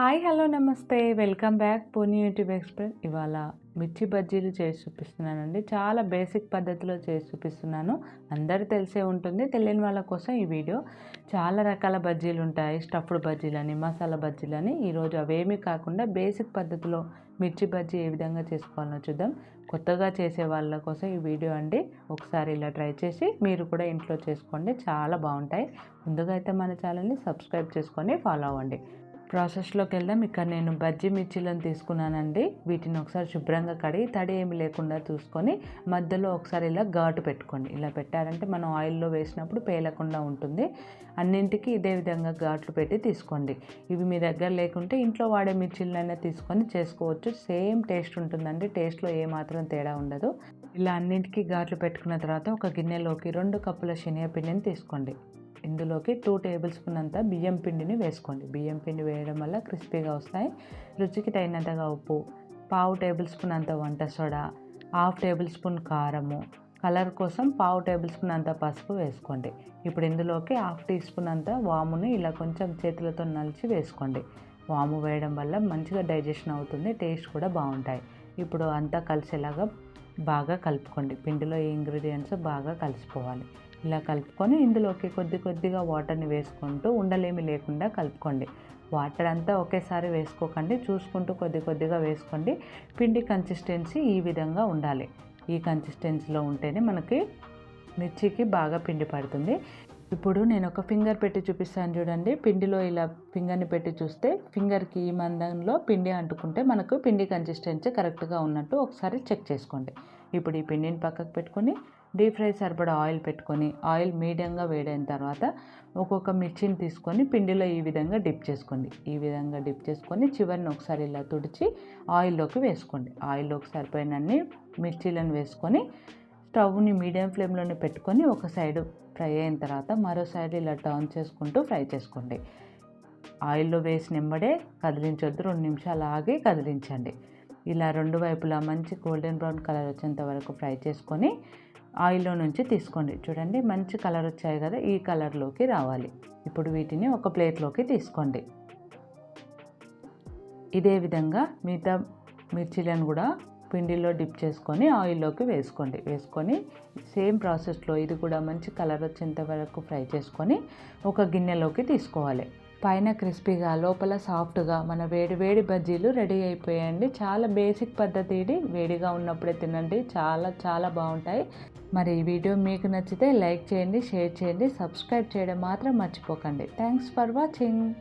Hi hello నమస్తే. Welcome back పోనీ YouTube express. ఇవాళ మిర్చి బజ్జీలు చేసి చూపిస్తున్నానండి. చాలా బేసిక్ పద్ధతిలో చేసి చూపిస్తున్నాను. అందరు తెలిసే ఉంటుంది తెలియని వాళ్ళ కోసం ఈ వీడియో. చాలా రకాల బజ్జీలు ఉంటాయి. స్టఫ్డ్ బజ్జీలని మసాలా బజ్జీలని. ఈరోజు అవేమీ కాకుండా బేసిక్ పద్ధతిలో మిర్చి బజ్జీ ఏ విధంగా చేసుకోవాలో చూద్దాం. కొత్తగా చేసే వాళ్ళ కోసం ఈ వీడియో అండి. ఒకసారి ఇలా ట్రై చేసి మీరు కూడా ఇంట్లో చేసుకోండి. చాలా బాగుంటాయి. ముందుగా అయితే మన ఛానల్ని సబ్స్క్రైబ్ చేసుకొని ఫాలో అవ్వండి. ప్రాసెస్లోకి వెళ్దాం ఇక్కడ నేను బజ్జీ మిర్చీలను తీసుకున్నానండి. వీటిని ఒకసారి శుభ్రంగా కడిగి తడి ఏమి లేకుండా చూసుకొని మధ్యలో ఒకసారి ఇలా ఘాటు పెట్టుకోండి. ఇలా పెట్టారంటే మనం ఆయిల్లో వేసినప్పుడు పేలకుండా ఉంటుంది. అన్నింటికి ఇదే విధంగా ఘాట్లు పెట్టి తీసుకోండి. ఇవి మీ దగ్గర లేకుంటే ఇంట్లో వాడే మిర్చీలైనా తీసుకొని చేసుకోవచ్చు. సేమ్ టేస్ట్ ఉంటుందండి. టేస్ట్లో ఏమాత్రం తేడా ఉండదు. ఇలా అన్నింటికి ఘాట్లు పెట్టుకున్న తర్వాత ఒక గిన్నెలోకి రెండు కప్పుల శనగపిండిని తీసుకోండి. ఇందులోకి టూ టేబుల్ స్పూన్ అంత బియ్యం పిండిని వేసుకోండి. బియ్యం పిండి వేయడం వల్ల క్రిస్పీగా వస్తాయి. రుచికి తగినంతగా ఉప్పు పావు టేబుల్ స్పూన్ అంత వంట సోడా హాఫ్ టేబుల్ స్పూన్ కారము. కలర్ కోసం పావు టేబుల్ స్పూన్ అంత పసుపు వేసుకోండి. ఇప్పుడు ఇందులోకి హాఫ్ టీ స్పూన్ అంత వాముని ఇలా కొంచెం చేతులతో నలిచి వేసుకోండి. వాము వేయడం వల్ల మంచిగా డైజెషన్ అవుతుంది టేస్ట్ కూడా బాగుంటాయి. ఇప్పుడు అంతా కలిసేలాగా బాగా కలుపుకోండి. పిండిలో ఈ ఇంగ్రీడియంట్స్ బాగా కలిసిపోవాలి. ఇలా కలుపుకొని ఇందులోకి కొద్ది కొద్దిగా వాటర్ని వేసుకుంటూ ఉండలేమి లేకుండా కలుపుకోండి. వాటర్ అంతా ఒకేసారి వేసుకోకండి. చూసుకుంటూ కొద్ది కొద్దిగా వేసుకోండి. పిండి కన్సిస్టెన్సీ ఈ విధంగా ఉండాలి. ఈ కన్సిస్టెన్సీలో ఉంటేనే మనకి మిర్చికి బాగా పిండి పడుతుంది. ఇప్పుడు నేను ఒక ఫింగర్ పెట్టి చూపిస్తాను చూడండి. పిండిలో ఇలా ఫింగర్ని పెట్టి చూస్తే ఫింగర్కి ఈ మందంలో పిండి అంటుకుంటే మనకు పిండి కన్సిస్టెన్సీ కరెక్ట్గా ఉన్నట్టు ఒకసారి చెక్ చేసుకోండి. ఇప్పుడు ఈ పిండిని పక్కకు పెట్టుకొని డీప్ ఫ్రై సరిపడా ఆయిల్ పెట్టుకొని ఆయిల్ మీడియంగా వేడైన తర్వాత ఒక్కొక్క మిర్చిని తీసుకొని పిండిలో ఈ విధంగా డిప్ చేసుకోండి. ఈ విధంగా డిప్ చేసుకొని చివరిని ఒకసారి ఇలా తుడిచి ఆయిల్లోకి వేసుకోండి. ఆయిల్లోకి సరిపోయినన్ని మిర్చీలను వేసుకొని స్టవ్ని మీడియం ఫ్లేమ్లోనే పెట్టుకొని ఒక సైడ్ ఫ్రై అయిన తర్వాత మరో సైడ్ ఇలా టర్న్ చేసుకుంటూ ఫ్రై చేసుకోండి. ఆయిల్లో వేసి నింబడే కదిలించొద్దు రెండు నిమిషాలు ఆగి కదిలించండి. ఇలా రెండు వైపులా మంచి గోల్డెన్ బ్రౌన్ కలర్ వచ్చేంత వరకు ఫ్రై చేసుకొని ఆయిల్లో నుంచి తీసుకోండి. చూడండి మంచి కలర్ వచ్చాయి కదా ఈ కలర్లోకి రావాలి. ఇప్పుడు వీటిని ఒక ప్లేట్లోకి తీసుకోండి. ఇదే విధంగా మిగతా మిర్చీలను కూడా పిండిలో డిప్ చేసుకొని ఆయిల్లోకి వేసుకోండి. వేసుకొని సేమ్ ప్రాసెస్లో ఇది కూడా మంచి కలర్ వచ్చేంత వరకు ఫ్రై చేసుకొని ఒక గిన్నెలోకి తీసుకోవాలి. పైన క్రిస్పీగా లోపల సాఫ్ట్గా మన వేడి వేడి బజ్జీలు రెడీ అయిపోయాయండి. చాలా బేసిక్ పద్ధతి ఇది. వేడిగా ఉన్నప్పుడే తినండి. చాలా చాలా బాగుంటాయి. మరి ఈ వీడియో మీకు నచ్చితే లైక్ చేయండి షేర్ చేయండి సబ్స్క్రైబ్ చేయడం మాత్రం మర్చిపోకండి. Thanks for watching.